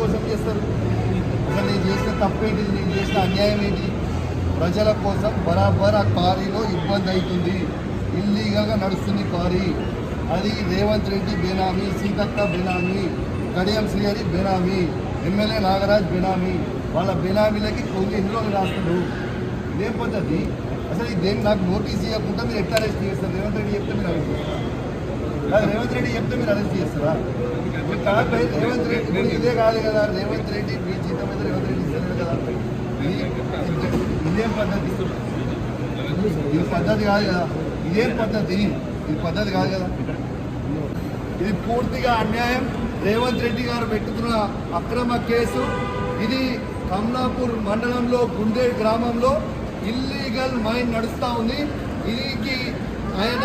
కోసం చేస్తారు. అసలు నేను చేసిన తప్పేంటి నేను చేసిన అన్యాయం ఏంటి? ప్రజల కోసం బరాబర్ ఆ కారీలో ఇబ్బంది అవుతుంది ఇల్లీగల్గా నడుస్తుంది కారీ అది రేవంత్ రెడ్డి బేనామీ సీతక్క బేనామీ కడియం శ్రీహరి బేనామీ ఎమ్మెల్యే నాగరాజ్ బేనామీ. వాళ్ళ బేనామీలకి కొన్ని ఇందులో రాస్తాడు లేకపోతే అది అసలు దేని నాకు నోటీస్ ఇవ్వకుండా మీరు ఎట్లా రెస్ట్ చేస్తారు? రేవంత్ రెడ్డి చెప్తే మీరు అడుగుతారు. రేవంత్ రెడ్డి చెప్తే మీరు అరెస్ట్ చేస్తారా? కాదు రేవంత్ రెడ్డి మీరు ఇదే కాదు కదా రేవంత్ రెడ్డి మీ జీతం మీద రేవంత్ రెడ్డి ఇస్తారు కదా. ఇదేం పద్ధతి? ఇది పద్ధతి కాదు కదా. ఇదేం పద్ధతి? ఇది పద్ధతి కాదు కదా. ఇది పూర్తిగా అన్యాయం. రేవంత్ రెడ్డి గారు పెట్టుకున్న అక్రమ కేసు. ఇది కమలాపూర్ మండలంలో గుండేడ్ గ్రామంలో ఇల్లీగల్ మైన్ నడుస్తూ ఉంది. దీనికి ఆయన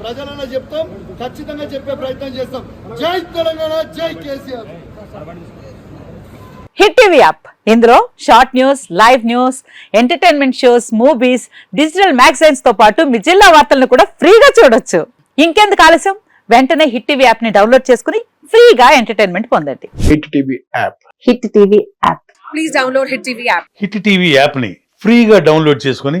ప్రజలలో చెప్తాం ఖచ్చితంగా చెప్పే ప్రయత్నం చేస్తాం. జై తెలంగాణ జై కేసీఆర్. Hit TV app. ఇందులో short news live news entertainment shows movies digital మ్యాగజైన్స్తో పాటు మీ జిల్లా వార్తలను కూడా ఫ్రీగా చూడొచ్చు. ఇంకెందుకు ఆలస్యం? వెంటనే హిట్ టీవీ యాప్ని డౌన్లోడ్ చేసుకుని ఫ్రీగా ఎంటర్టైన్మెంట్ పొందండి. Hit TV app. Hit TV app. Please download Hit TV app. Hit TV యాప్ని ఫ్రీగా డౌన్లోడ్ చేసుకొని